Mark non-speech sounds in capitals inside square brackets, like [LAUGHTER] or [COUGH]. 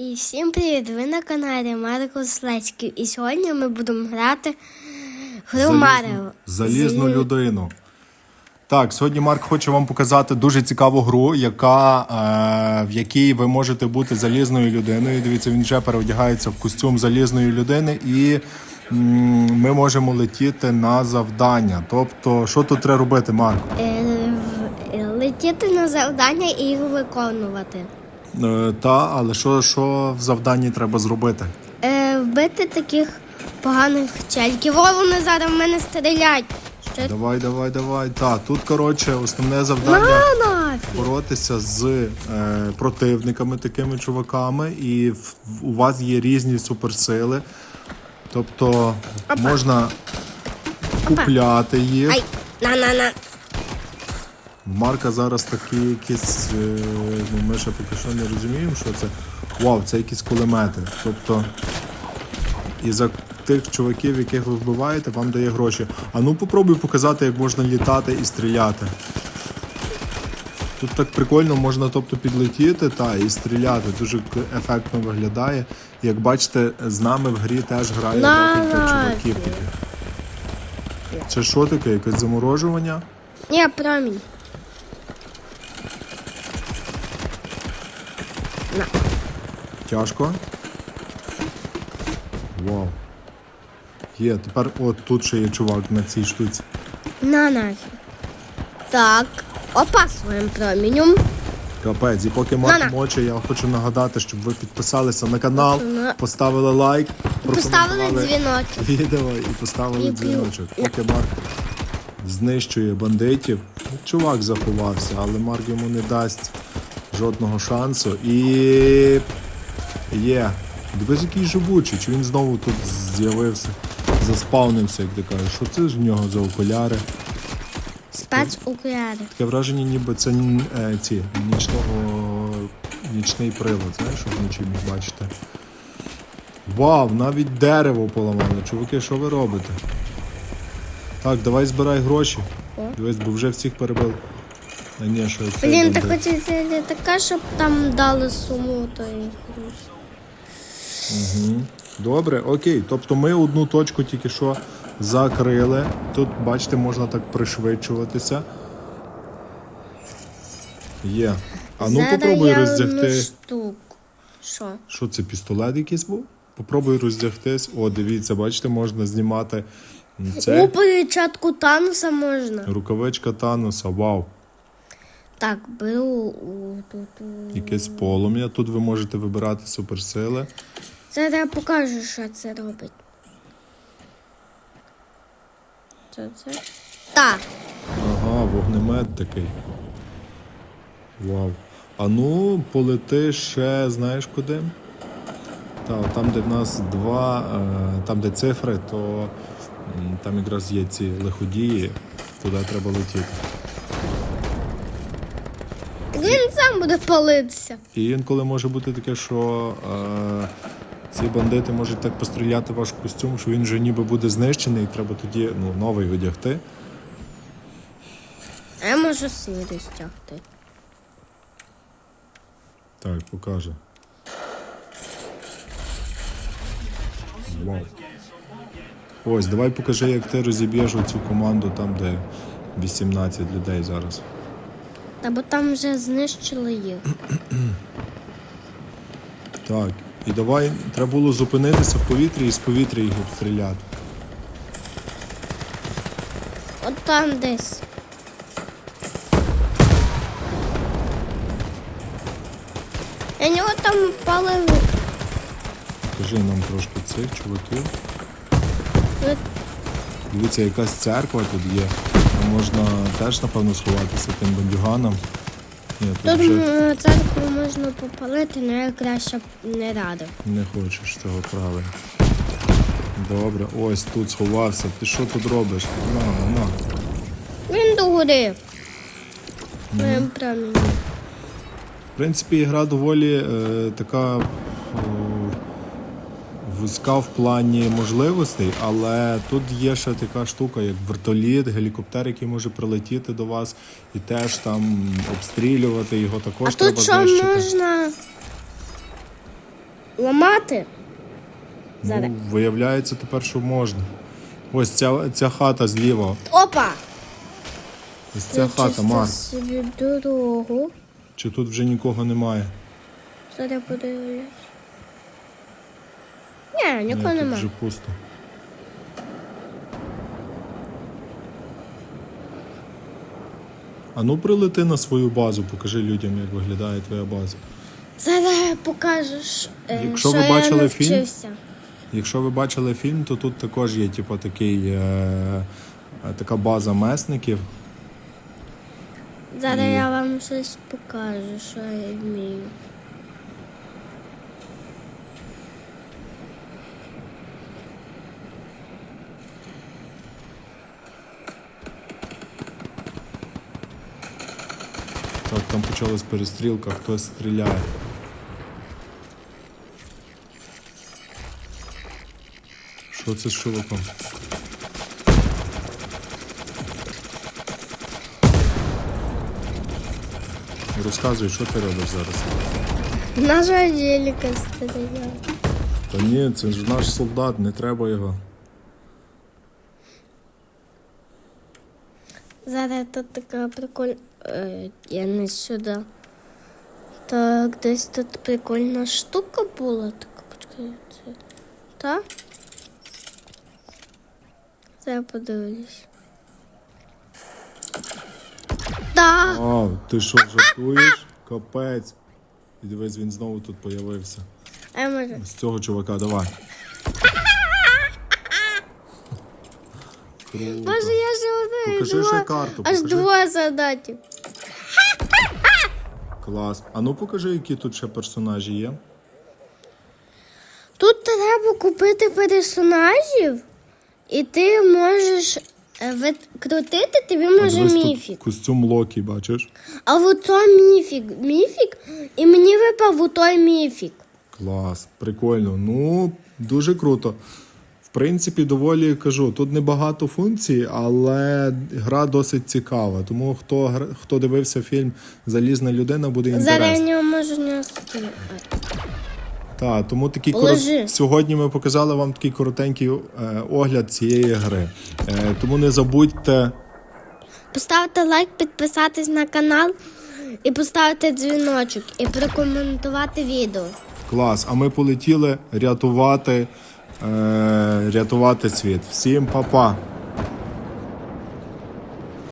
І всім привіт! Ви на каналі Марко Слецький. І сьогодні ми будемо грати гру Марио. Залізну людину. Так, сьогодні Марк хоче вам показати дуже цікаву гру, яка, е, в якій ви можете бути залізною людиною. Дивіться, він вже переодягається в костюм залізної людини, і м, ми можемо летіти на завдання. Тобто, що тут треба робити, Марк? Е, в- Летіти на завдання і їх виконувати. Е, та, але що, що в завданні треба зробити? Е, Вбити таких поганих чельків. О, вони зараз в мене стрілять. Що Давай, давай, давай. Та, тут, коротше, основне завдання. на нафіг? боротися з е, противниками, такими чуваками, і в, в- у вас є різні суперсили. Тобто можна купляти їх. Ай, на-на-на. Марка зараз такі якісь. е, ну, ми ще поки що не розуміємо, що це. Вау, це якісь кулемети. Тобто. І за тих чуваків, яких ви вбиваєте, вам дає гроші. А ну попробуй показати, як можна літати і стріляти. Тут так прикольно можна тобто, підлетіти та, і стріляти. Дуже ефектно виглядає. Як бачите, з нами в грі теж грає декілька чуваків. Це що таке? Якесь заморожування? Ні, промінь. На. Тяжко. Вау. Є, тепер от тут ще є чувак на цій штуці. На нафіг. Так. Опа своїм промінем. Капець, і поки Марк На-на. моче, я хочу нагадати, щоб ви підписалися на канал, На. поставили лайк, Поставили прокоментували дзвіночок. відео і поставили І дзвіночок. Поки Марк знищує бандитів. Чувак заховався, але Марк йому не дасть жодного шансу. І є. Дивись, який живучий, чи він знову тут з'явився, заспавнився, як ти кажеш. Що це ж в нього за окуляри? Спецукляри. Таке враження, ніби це е, ці нічного нічний привод, знаєш, що вночі міг бачити. Вау, навіть дерево поламали. Чуваки, що ви робите? Так, давай збирай гроші. Дивись, бо вже всіх перебили. Що це. Блін, так хочеться літака, щоб там дали суму тої гроші. Добре, окей. Тобто ми одну точку тільки що закрили. Тут, бачите, можна так пришвидшуватися. Є. А ну Зараз попробуй я роздягти. одну штуку. Що? Що це, пістолет якийсь був? Попробуй роздягтись. О, дивіться, бачите, можна знімати м, У це. перечатку Тануса можна. Рукавичка Тануса, вау. Так, беру у тут. у- Якесь полум'я. Тут ви можете вибирати суперсили. Зараз я покажу, що це робить. Що це? Так. Ага, вогнемет такий. Вау. А ну, полети ще, знаєш куди? Та, там, де в нас два, е, там, де цифри, то м, там якраз є ці лиходії, туди треба летіти. Він сам буде палитися. І інколи може бути таке, що е, ці бандити можуть так постріляти ваш костюм, що він вже ніби буде знищений, і треба тоді ну, новий одягти. А я можу сірий стягти. Так, покаже. Вау. Ось, давай покажи, як ти розіб'єш оцю команду там, де 18 людей зараз. Та бо там вже знищили їх. [CLEARS THROAT] Так, і давай, треба було зупинитися в повітрі і з повітря їх обстріляти. От там десь. Я нього там палив. Покажи нам трошки цих чуваків. Дивіться, якась церква тут є. Там можна теж, напевно, сховатися тим бандюганам. Ні, тут Тут вже м, церкву можна попалити, але я краще б не радив. не хочеш цього правильно. Добре, ось тут сховався. Ти що тут робиш? На, на. Він догори. Моїм промінь. В принципі, гра доволі е, така е, вузька в плані можливостей, але тут є ще така штука, як вертоліт, гелікоптер, який може прилетіти до вас і теж там обстрілювати його також А треба тут що знищити. можна? ламати. Зараз. Ну, виявляється тепер, що можна. Ось ця, ця хата зліва. Опа! Ось ця хата, Чисто собі дорогу. Чи тут вже нікого немає? Зараз подивлюсь. Ні, Ні, нікого тут нема. вже пусто. А ну прилети на свою базу, покажи людям, як виглядає твоя база. Зараз покажеш, е, Якщо що ви я фільм, навчився. Якщо ви бачили фільм, то тут також є типу, такий, е, е, така база месників. Зараз я вам щось покажу, що я вмію. Так, там почалась перестрілка, хтось стріляє. Що це з чуваком? Розказуй, що ти робиш зараз? Наша Анжеліка стріляє. Та ні, це ж наш солдат, не треба його. Зараз тут така прикольна. Е, я не сюди. Так, десь тут прикольна штука була. Так, почекай, це. Так? Зараз подивлюсь. Так. А, ти що, жартуєш? Капець. І дивись, він знову тут появився. А я можу. З цього чувака, давай. Круто. Боже, я ж один. Покажи ще карту, Аж покажи. два задачі. Клас. А ну покажи, які тут ще персонажі є. Тут треба купити персонажів, і ти можеш е, відкрутити, тобі може Дивись, тут міфік. Костюм Локі, бачиш? А вот то міфік. Міфік, і мені випав у той міфік. Клас, прикольно. Ну, дуже круто. В принципі, доволі кажу, тут небагато функцій, але гра досить цікава. Тому хто, хто дивився фільм Залізна людина, буде Зараз я не можу не скинути. Так, тому такий корот... сьогодні ми показали вам такий коротенький е, огляд цієї гри. Е, тому не забудьте. Поставте лайк, підписатись на канал і поставити дзвіночок і прокоментувати відео. Клас, а ми полетіли рятувати, рятувати світ. Всім па-па!